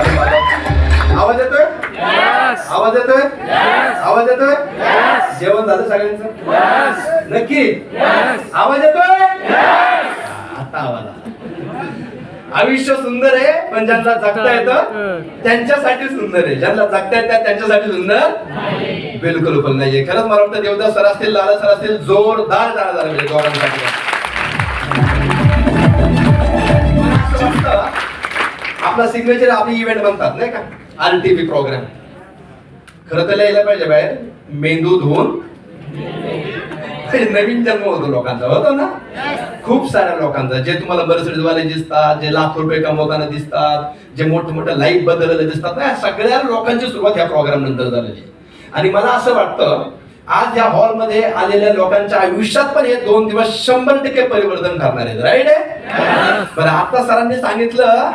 आवाज येतोय? आवाज येतोय? आवाज येतोय? जेवण झालं सगळ्यांचं? नक्की? आवाज येतोय? आता आवाज आयुष्य सुंदर आहे पण ज्यांना जगता येतं त्यांच्यासाठी सुंदर आहे. ज्यांना जगता येतात त्यांच्यासाठी सुंदर बिलकुल उपल नाहीये. खरंच मला वाटतं देवदास सर असतील लाल सर असतील जोरदार जाणार जोरांसाठी आपला सिग्नेचर आपली इव्हेंट म्हणतात नाही का? आर टी व्ही प्रोग्राम खरं तर लिहायला पाहिजे बाहेर. मेंदू धुवून. नवीन जन्म होतो लोकांचा होतो ना? खूप साऱ्या लोकांचा. जे तुम्हाला मर्सिडीजवाले दिसतात जे लाख रुपये कमवताना दिसतात जे मोठं मोठे लाईफ बदललेले दिसतात ना या सगळ्या लोकांची सुरुवात या प्रोग्राम नंतर झालेली आणि मला असं वाटतं आज या हॉलमध्ये आलेल्या लोकांच्या आयुष्यात पण हे दोन दिवस शंभर टक्के परिवर्तन ठरणार आहेत. राईट आहे? बरं आता सरांनी सांगितलं